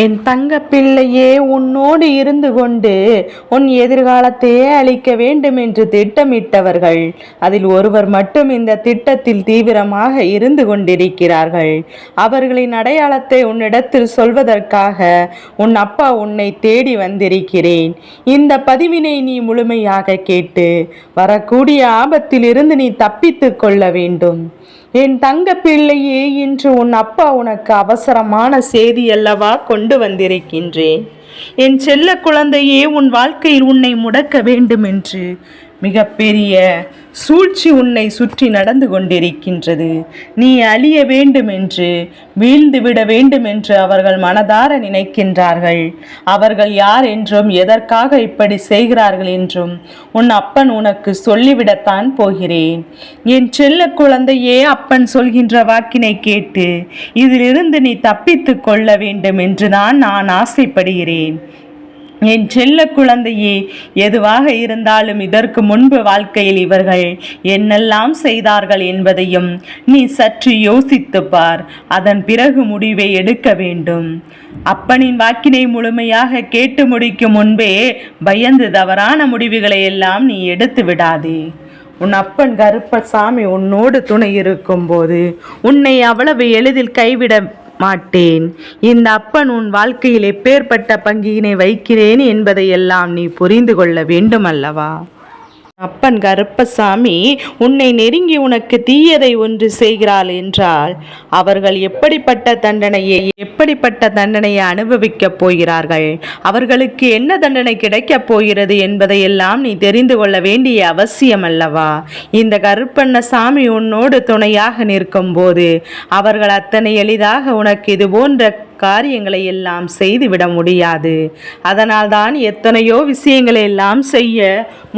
என் தங்க பிள்ளையே உன்னோடு இருந்து கொண்டு உன் எதிர்காலத்தையே அளிக்க வேண்டும் என்று திட்டமிட்டவர்கள். அதில் ஒருவர் மட்டும் இந்த திட்டத்தில் தீவிரமாக இருந்து கொண்டிருக்கிறார்கள். அவர்களின் அடையாளத்தை உன்னிடத்தில் சொல்வதற்காக உன் அப்பா உன்னை தேடி வந்திருக்கிறேன். இந்த பதிவினை நீ முழுமையாக கேட்டு வரக்கூடிய ஆபத்திலிருந்து நீ தப்பித்து கொள்ள வேண்டும். என் தங்க பிள்ளையே இன்று உன் அப்பா உனக்கு அவசரமான செய்தி அல்லவா கொண்டு வந்திருக்கின்றேன். என் செல்ல குழந்தையே உன் வாழ்க்கையில் உன்னை முடக்க வேண்டும் என்று மிகப்பெரிய சூழ்ச்சி உன்னை சுற்றி நடந்து கொண்டிருக்கின்றது. நீ அழிய வேண்டுமென்று வீழ்ந்துவிட வேண்டுமென்று அவர்கள் மனதார நினைக்கின்றார்கள். அவர்கள் யார் என்றும் எதற்காக இப்படி செய்கிறார்கள் என்றும் உன் அப்பன் உனக்கு சொல்லிவிடத்தான் போகிறேன். என் செல்ல குழந்தையே அப்பன் சொல்கின்ற வாக்கினை கேட்டு இதிலிருந்து நீ தப்பித்து கொள்ள வேண்டும் என்றுதான் நான் ஆசைப்படுகிறேன். என் செல்ல குழந்தையே எதுவாக இருந்தாலும் இதற்கு முன்பு வாழ்க்கையில் இவர்கள் என்னெல்லாம் செய்தார்கள் என்பதையும் நீ சற்று யோசித்து பார். அதன் பிறகு முடிவை எடுக்க வேண்டும். அப்பனின் வாக்கினை முழுமையாக கேட்டு முடிக்கும் முன்பே பயந்து தவறான முடிவுகளை எல்லாம் நீ எடுத்து விடாதே. உன் அப்பன் கருப்பசாமி உன்னோடு துணை இருக்கும்போது உன்னை அவ்வளவு எளிதில் கைவிட மாட்டேன். இந்த அப்பன் உன் வாழ்க்கையில் எப்பேற்பட்ட பங்கினை வைக்கிறேன் என்பதையெல்லாம் நீ புரிந்து கொள்ள வேண்டும் அல்லவா அப்பன் கருப்பசாமி உன்னை நெருங்கி உனக்கு தீயதை ஒன்று செய்கிறாள் என்றால் அவர்கள் எப்படிப்பட்ட தண்டனையை எப்படிப்பட்ட தண்டனையை அனுபவிக்கப் போகிறார்கள்? அவர்களுக்கு என்ன தண்டனை கிடைக்கப் போகிறது என்பதையெல்லாம் நீ தெரிந்து கொள்ள வேண்டிய அவசியம் அல்லவா? இந்த கருப்பண்ண சாமி உன்னோடு துணையாக நிற்கும் போது அவர்கள் அத்தனை எளிதாக உனக்கு இது போன்ற காரியங்களை எல்லாம் செய்துவிட முடியாது. அதனால்தான் எத்தனையோ விஷயங்களை எல்லாம் செய்ய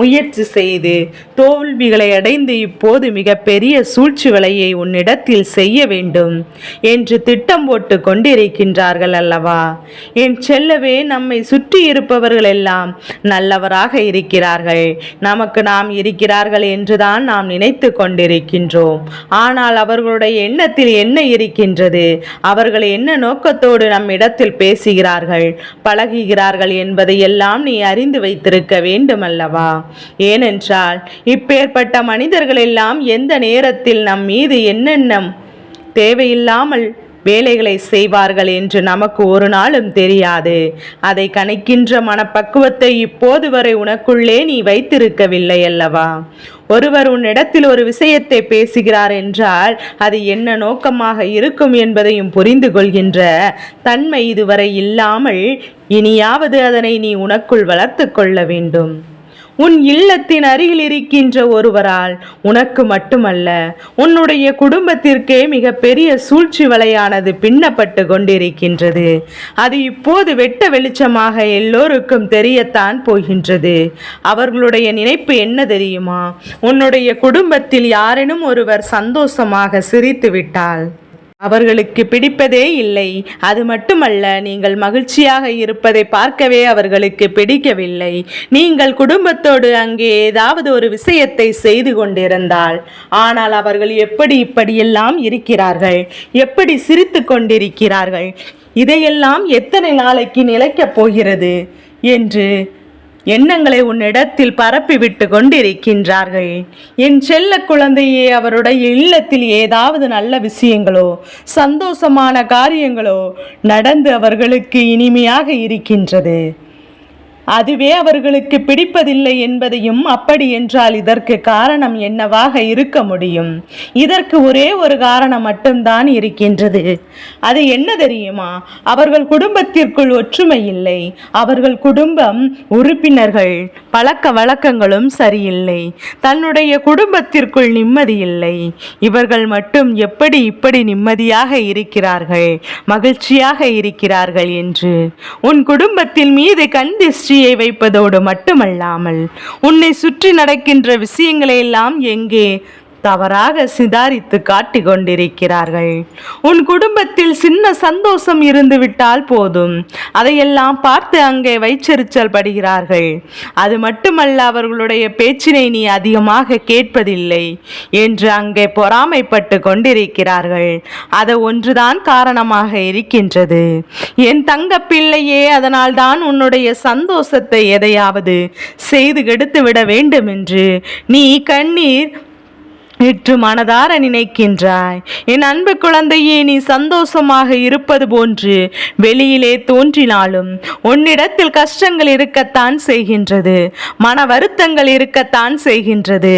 முயற்சி செய்து தோல்விகளை அடைந்து இப்போது மிகப்பெரிய சூழ்ச்சி வேலையை உன்னிடத்தில் செய்ய வேண்டும் என்று திட்டம் போட்டு கொண்டிருக்கின்றார்கள் அல்லவா? என் செல்லவே நம்மை சுற்றி இருப்பவர்கள் எல்லாம் நல்லவராக இருக்கிறார்கள். நமக்கு நாம் இருக்கிறார்கள் என்றுதான் நாம் நினைத்து கொண்டிருக்கின்றோம். ஆனால் அவர்களுடைய எண்ணத்தில் என்ன இருக்கின்றது? அவர்கள் என்ன நோக்கத்தோடு நம் இடத்தில் பேசுகிறார்கள் பழகுகிறார்கள் என்பதையெல்லாம் நீ அறிந்து வைத்திருக்க வேண்டும் அல்லவா ஏனென்றால் இப்பேற்பட்ட மனிதர்கள் எல்லாம் எந்த நேரத்தில் நம் மீது என்னென்ன தேவையில்லாமல் வேலைகளை செய்வார்கள் என்று நமக்கு ஒரு நாளும் தெரியாது. அதை கணிக்கின்ற மனப்பக்குவத்தை இப்போது வரை உனக்குள்ளே நீ வைத்திருக்கவில்லை அல்லவா? ஒருவர் உன்னிடத்தில் ஒரு விஷயத்தை பேசுகிறார் என்றால் அது என்ன நோக்கமாக இருக்கும் என்பதையும் புரிந்து கொள்கின்ற தன்மை இதுவரை இல்லாமல் இனியாவது அதனை நீ உனக்குள் வளர்த்து கொள்ள வேண்டும். உன் இல்லத்தின் அருகில் இருக்கின்ற ஒருவரால் உனக்கு மட்டுமல்ல உன்னுடைய குடும்பத்திற்கே மிகப்பெரிய சூழ்ச்சி வலையானது பின்னப்பட்டு கொண்டிருக்கின்றது. அது இப்போது வெட்ட வெளிச்சமாக எல்லோருக்கும் தெரியத்தான் போகின்றது. அவர்களுடைய நினைப்பு என்ன தெரியுமா? உன்னுடைய குடும்பத்தில் யாரேனும் ஒருவர் சந்தோஷமாக சிரித்து விட்டால் அவர்களுக்கு பிடிப்பதே இல்லை. அது மட்டுமல்ல நீங்கள் மகிழ்ச்சியாக இருப்பதை பார்க்கவே அவர்களுக்கு பிடிக்கவில்லை. நீங்கள் குடும்பத்தோடு அங்கே ஏதாவது ஒரு விஷயத்தை செய்து கொண்டிருந்தால் ஆனால் அவர்கள் எப்படி இப்படியெல்லாம் இருக்கிறார்கள்? எப்படி சிரித்து கொண்டிருக்கிறார்கள்? இதையெல்லாம் எத்தனை நாளைக்கு நிலைக்கப் போகிறது? என்று எண்ணங்களை உன்னிடத்தில் பரப்பிவிட்டு கொண்டிருக்கின்றார்கள். என் செல்ல குழந்தையே அவருடைய இல்லத்தில் ஏதாவது நல்ல விஷயங்களோ சந்தோஷமான காரியங்களோ நடந்து அவர்களுக்கு இனிமையாக இருக்கின்றது. அதுவே அவர்களுக்கு பிடிப்பதில்லை என்பதையும் அப்படி என்றால் இதற்கு காரணம் என்னவாக இருக்க முடியும்? இதற்கு ஒரே ஒரு காரணம் மட்டும்தான் இருக்கின்றது. அது என்ன தெரியுமா? அவர்கள் குடும்பத்திற்குள் ஒற்றுமை இல்லை. அவர்கள் குடும்பம் உறுப்பினர்கள் பழக்க வழக்கங்களும் சரியில்லை. தன்னுடைய குடும்பத்திற்குள் நிம்மதி இல்லை. இவர்கள் மட்டும் எப்படி இப்படி நிம்மதியாக இருக்கிறார்கள் மகிழ்ச்சியாக இருக்கிறார்கள் என்று. உன் குடும்பத்தில் மீது கண் திருஷ்டியை வைப்பதோடு மட்டுமல்லாமல் உன்னை சுற்றி நடக்கின்ற விஷயங்களையெல்லாம் எங்கே தவறாக சிதாரித்து காட்டிக் கொண்டிருக்கிறார்கள் உன் குடும்பத்தில் சின்ன சந்தோஷம் இருந்து விட்டால் போதும். அதையெல்லாம் பார்த்து அங்கே வைச்சரிச்சல் படுகிறார்கள். அது மட்டுமல்ல அவர்களுடைய பேச்சினை நீ அதிகமாக கேட்பதில்லை என்று அங்கே பொறாமைப்பட்டு கொண்டிருக்கிறார்கள். அது ஒன்றுதான் காரணமாக இருக்கின்றது. என் தங்க பிள்ளையே அதனால்தான் உன்னுடைய சந்தோஷத்தை எதையாவது செய்து கெடுத்து விட வேண்டும் என்று நீ கண்ணீர் நேற்று மனதார நினைக்கின்றாய். என் அன்பு குழந்தையே நீ சந்தோஷமாக இருப்பது போன்று வெளியிலே தோன்றினாலும் உன்னிடத்தில் கஷ்டங்கள் இருக்கத்தான் செய்கின்றது. மன வருத்தங்கள் இருக்கத்தான் செய்கின்றது.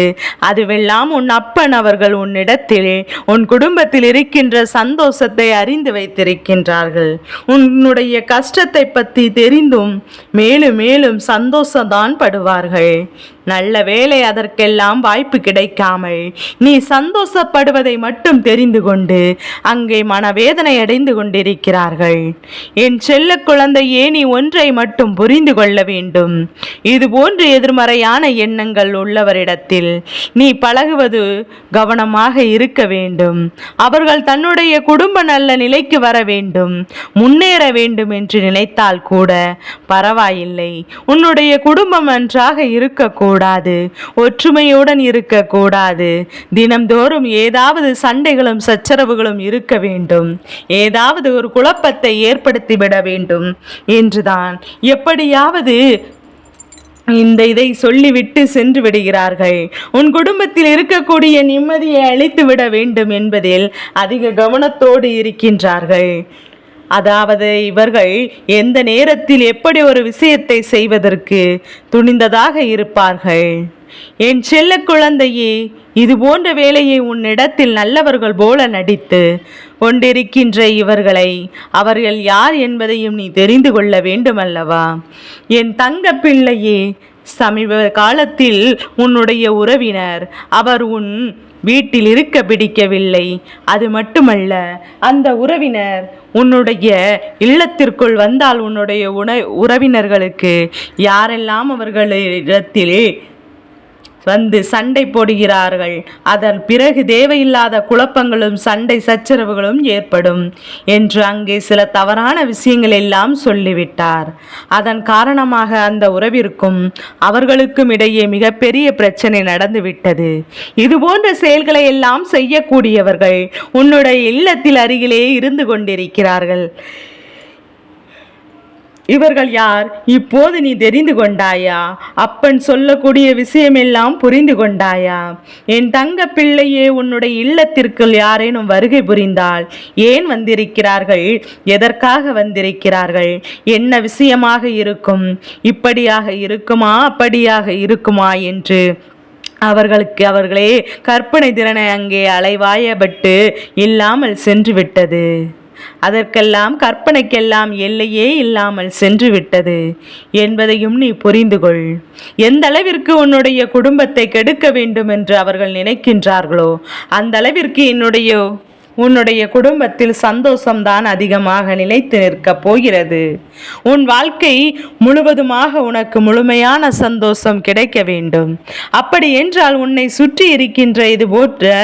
அதுவெல்லாம் உன் அப்பன் அவர்கள் உன்னிடத்தில் உன் குடும்பத்தில் இருக்கின்ற சந்தோஷத்தை அறிந்து வைத்திருக்கின்றார்கள். உன்னுடைய கஷ்டத்தை பற்றி தெரிந்தும் மேலும் மேலும் சந்தோஷம்தான் படுவார்கள். நல்ல வேளை அதற்கெல்லாம் வாய்ப்பு கிடைக்காமல் நீ சந்தோஷப்படுவதை மட்டும் தெரிந்து கொண்டு அங்கே மனவேதனை அடைந்து கொண்டிருக்கிறார்கள். என் செல்ல குழந்தையே நீ ஒன்றை மட்டும் புரிந்து கொள்ள வேண்டும். இது போன்று எதிர்மறையான எண்ணங்கள் உள்ளவரிடத்தில் நீ பழகுவது கவனமாக இருக்க வேண்டும். அவர்கள் தன்னுடைய குடும்ப நல்ல நிலைக்கு வர வேண்டும். முன்னேற வேண்டும் என்று நினைத்தால் கூட பரவாயில்லை. உன்னுடைய குடும்பம் நன்றாக இருக்கக்கூடாது. ஒற்றுமையுடன் இருக்கக்கூடாது. தினம்தோறும் ஏதாவது சண்டைகளும் சச்சரவுகளும் இருக்க வேண்டும். ஏதாவது ஒரு குழப்பத்தை ஏற்படுத்திவிட வேண்டும் என்றுதான். எப்படியாவது இந்த இதை சொல்லிவிட்டு சென்று விடுகிறார்கள். உன் குடும்பத்தில் இருக்கக்கூடிய நிம்மதியை அழித்து விட வேண்டும் என்பதில் அதிக கவனத்தோடு இருக்கின்றார்கள். அதாவது இவர்கள் எந்த நேரத்தில் எப்படி ஒரு விஷயத்தை செய்வதற்கு துணிந்ததாக இருப்பார்கள். என் செல்ல குழந்தையே இது போன்ற வேலையை உன்னிடத்தில் நல்லவர்கள் போல நடித்து கொண்டிருக்கின்ற இவர்களை அவர்கள் யார் என்பதையும் நீ தெரிந்து கொள்ள வேண்டுமல்லவா? என் தங்க பிள்ளையே சமீப காலத்தில் உன்னுடைய உறவினர் அவர் உன் வீட்டில் இருக்க பிடிக்கவில்லை. அது மட்டுமல்ல அந்த உறவினர் உன்னுடைய இல்லத்திற்குள் வந்தால் உன்னுடைய உண உறவினர்களுக்கு யாரெல்லாம் அவர்களிடத்திலே வந்து சண்டை போடுகிறார்கள். அதன் பிறகு தேவையில்லாத குழப்பங்களும் சண்டை சச்சரவுகளும் ஏற்படும் என்று அங்கே சில தவறான விஷயங்கள் எல்லாம் சொல்லிவிட்டார். அதன் காரணமாக அந்த உறவிற்கும் அவர்களுக்கும் இடையே மிகப்பெரிய பிரச்சனை நடந்துவிட்டது. இது போன்ற செயல்களை எல்லாம் செய்யக்கூடியவர்கள் உன்னுடைய இல்லத்தில் அருகிலே இருந்து கொண்டிருக்கிறார்கள். இவர்கள் யார்? இப்போது நீ தெரிந்து கொண்டாயா? அப்பன் சொல்லக்கூடிய விஷயமெல்லாம் புரிந்து கொண்டாயா? என் தங்க பிள்ளையே உன்னுடைய இல்லத்திற்குள் யாரேனும் வருகை புரிந்தால் ஏன் வந்திருக்கிறார்கள்? எதற்காக வந்திருக்கிறார்கள்? என்ன விஷயமாக இருக்கும்? இப்படியாக இருக்குமா? அப்படியாக இருக்குமா? என்று அவர்களுக்கு அவர்களே கற்பனை திறனை அங்கே அலைவாயப்பட்டு இல்லாமல் சென்று விட்டது அதற்கெல்லாம் கற்பனைக்கெல்லாம் எல்லையே இல்லாமல் சென்று விட்டது என்பதையும் நீ புரிந்து கொள். எந்த அளவிற்கு உன்னுடைய குடும்பத்தை கெடுக்க வேண்டும் என்று அவர்கள் நினைக்கின்றார்களோ அந்த அளவிற்கு என்னுடைய உன்னுடைய குடும்பத்தில் சந்தோஷம்தான் அதிகமாக நிலைத்து நிற்கப் போகிறது. உன் வாழ்க்கை முழுவதுமாக உனக்கு முழுமையான சந்தோஷம் கிடைக்க வேண்டும். அப்படி என்றால் உன்னை சுற்றி இருக்கின்ற இது போன்ற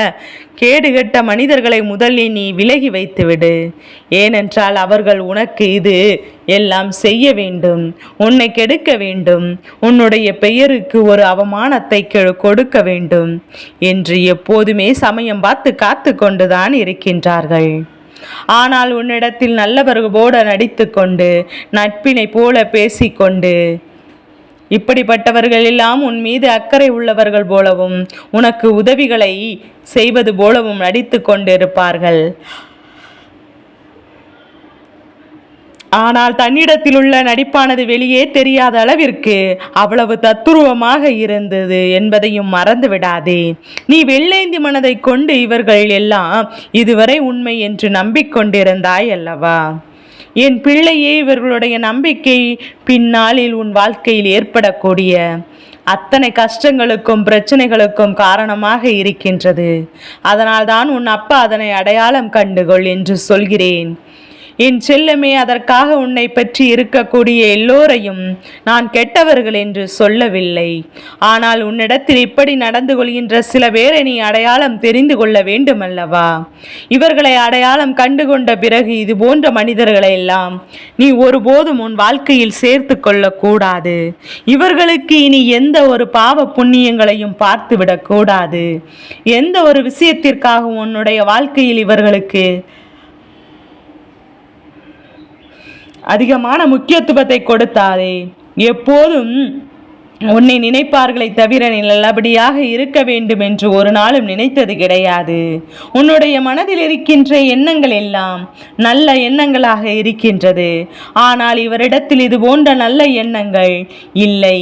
கேடுகெட்ட மனிதர்களை முதலில் நீ விலகி வைத்துவிடு. ஏனென்றால் அவர்கள் உனக்கு இது எல்லாம் செய்ய வேண்டும் உன்னை கெடுக்க வேண்டும் உன்னுடைய பெயருக்கு ஒரு அவமானத்தை கொடுக்க வேண்டும் என்று எப்போதுமே சமயம் பார்த்து காத்து கொண்டுதான் இருக்கின்றார்கள். ஆனால் உன்னிடத்தில் நல்லவர்கள் நடித்து நடித்துக்கொண்டு நட்பினை போல பேசிக்கொண்டு இப்படிப்பட்டவர்கள் எல்லாம் உன் மீது அக்கறை உள்ளவர்கள் போலவும் உனக்கு உதவிகளை செய்வது போலவும் நடித்து கொண்டிருப்பார்கள். ஆனால் தன்னிடத்தில் உள்ள நடிப்பானது வெளியே தெரியாத அளவிற்கு அவ்வளவு தத்துருவமாக இருந்தது என்பதையும் மறந்து விடாதே. நீ வெள்ளேந்தி மனதை கொண்டு இவர்கள் எல்லாம் இதுவரை உண்மை என்று நம்பிக்கொண்டிருந்தாய் அல்லவா? என் பிள்ளையே இவர்களுடைய நம்பிக்கை பின்னாளில் உன் வாழ்க்கையில் ஏற்படக்கூடிய அத்தனை கஷ்டங்களுக்கும் பிரச்சனைகளுக்கும் காரணமாக இருக்கின்றது. அதனால்தான் உன் அப்பா அதனை அடையாளம் கண்டுகொள் என்று சொல்கிறேன். என் செல்லமே அதற்காக உன்னை பற்றி இருக்கக்கூடிய எல்லோரையும் நான் கெட்டவர்கள் என்று சொல்லவில்லை. ஆனால் உன்னிடத்தில் இப்படி நடந்து கொள்கின்ற சில பேரை நீ அடையாளம் தெரிந்து கொள்ள வேண்டுமல்லவா? இவர்களை அடையாளம் கண்டுகொண்ட பிறகு இது போன்ற மனிதர்களை எல்லாம் நீ ஒருபோதும் உன் வாழ்க்கையில் சேர்த்து கொள்ளக்கூடாது இவர்களுக்கு இனி எந்த ஒரு பாவ புண்ணியங்களையும் பார்த்துவிடக்கூடாது எந்த ஒரு விஷயத்திற்காக உன்னுடைய வாழ்க்கையில் இவர்களுக்கு அதிகமான முக்கியத்துவத்தை கொடுத்தாரே. எப்போதும் உன்னை நினைப்பார்களை தவிர நீ நல்லபடியாக இருக்க வேண்டும் என்று ஒரு நாளும் நினைத்தது கிடையாது. உன்னுடைய மனதில் இருக்கின்ற எண்ணங்கள் எல்லாம் நல்ல எண்ணங்களாக இருக்கின்றது. ஆனால் இவரிடத்தில் இது போன்ற நல்ல எண்ணங்கள் இல்லை.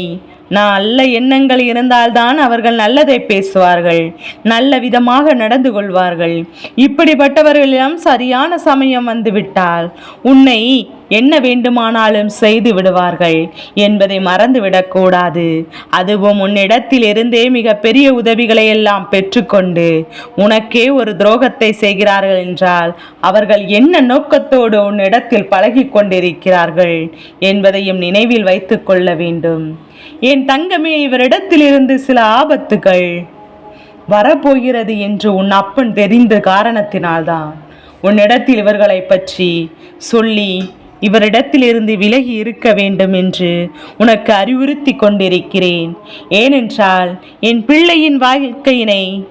நல்ல எண்ணங்கள் இருந்தால்தான் அவர்கள் நல்லதை பேசுவார்கள் நல்ல விதமாக நடந்து கொள்வார்கள். இப்படிப்பட்டவர்களிடம் சரியான சமயம் வந்துவிட்டால் உன்னை என்ன வேண்டுமானாலும் செய்து விடுவார்கள் என்பதை மறந்துவிடக்கூடாது. அதுவும் உன்னிடத்தில் இருந்தே மிக பெரிய உதவிகளை எல்லாம் பெற்றுக்கொண்டு உனக்கே ஒரு துரோகத்தை செய்கிறார்கள் என்றால் அவர்கள் என்ன நோக்கத்தோடு உன்னிடத்தில் பழகி கொண்டிருக்கிறார்கள் என்பதையும் நினைவில் வைத்துக்கொள்ள வேண்டும். என் தங்கமே இவரிடத்திலிருந்து சில ஆபத்துகள் வரப்போகிறது என்று உன் அப்பன் தெரிந்த காரணத்தினால்தான். உன்னிடத்தில் இவர்களை பற்றி சொல்லி இவரிடத்திலிருந்து விலகி இருக்க வேண்டும் என்று உனக்கு அறிவுறுத்தி கொண்டிருக்கிறேன். ஏனென்றால் என் பிள்ளையின் வாழ்க்கையினை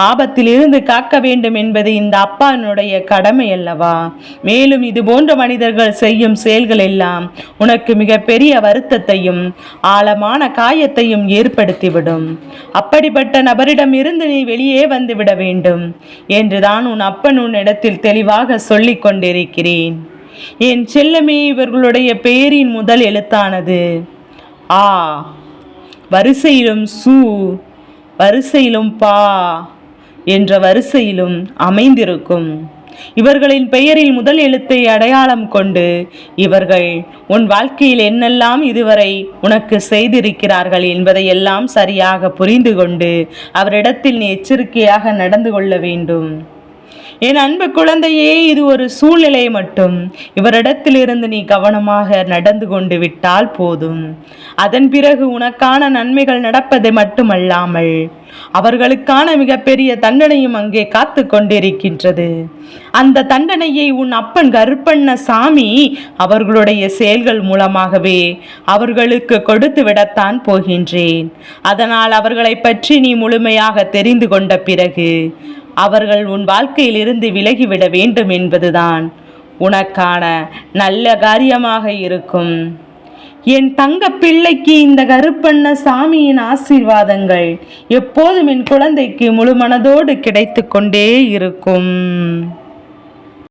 ஆபத்திலிருந்து காக்க வேண்டும் என்பது இந்த அப்பானுடைய கடமை அல்லவா? மேலும் இது போன்ற மனிதர்கள் செய்யும் செயல்கள் எல்லாம் உனக்கு மிகப்பெரிய வருத்தத்தையும் ஆழமான காயத்தையும் ஏற்படுத்திவிடும். அப்படிப்பட்ட நபரிடம் இருந்து நீ வெளியே வந்து விட வேண்டும் என்றுதான் உன் அப்பன் உன்னிடத்தில் தெளிவாக சொல்லிக் கொண்டிருக்கிறேன். என் செல்லமே இவர்களுடைய பெயரின் முதல் எழுத்தானது. ஆ வரிசையிலும் சூ வரிசையிலும் பா என்ற வரிசையிலும் அமைந்திருக்கும். இவர்களின் பெயரில் முதல் எழுத்தை அடையாளம் கொண்டு இவர்கள் உன் வாழ்க்கையில் என்னெல்லாம் இதுவரை உனக்கு செய்திருக்கிறார்கள் என்பதையெல்லாம் சரியாக புரிந்து கொண்டு அவரிடத்தில் நீ எச்சரிக்கையாக நடந்து கொள்ள வேண்டும். என் அன்பு குழந்தையே இது ஒரு சூழ்நிலை மட்டும். இவரிடத்திலிருந்து நீ கவனமாக நடந்து கொண்டு விட்டால் போதும். அதன் பிறகு உனக்கான நன்மைகள் நடப்பது மட்டுமல்லாமல் அவர்களுக்கான மிகப்பெரிய தண்டனையும் அங்கே காத்து கொண்டிருக்கின்றது. அந்த தண்டனையை உன் அப்பன் கருப்பண்ண சாமி அவர்களுடைய செயல்கள் மூலமாகவே அவர்களுக்கு கொடுத்து விடத்தான் போகின்றேன். அதனால் அவர்களை பற்றி நீ முழுமையாக தெரிந்து கொண்ட பிறகு அவர்கள் உன் வாழ்க்கையிலிருந்து விலகிவிட வேண்டும் என்பதுதான். உனக்கான நல்ல காரியமாக இருக்கும். என் தங்க பிள்ளைக்கு இந்த கருப்பண்ண சாமியின் ஆசீர்வாதங்கள் எப்போதும் என் குழந்தைக்கு முழு மனதோடு கிடைத்து கொண்டே இருக்கும்.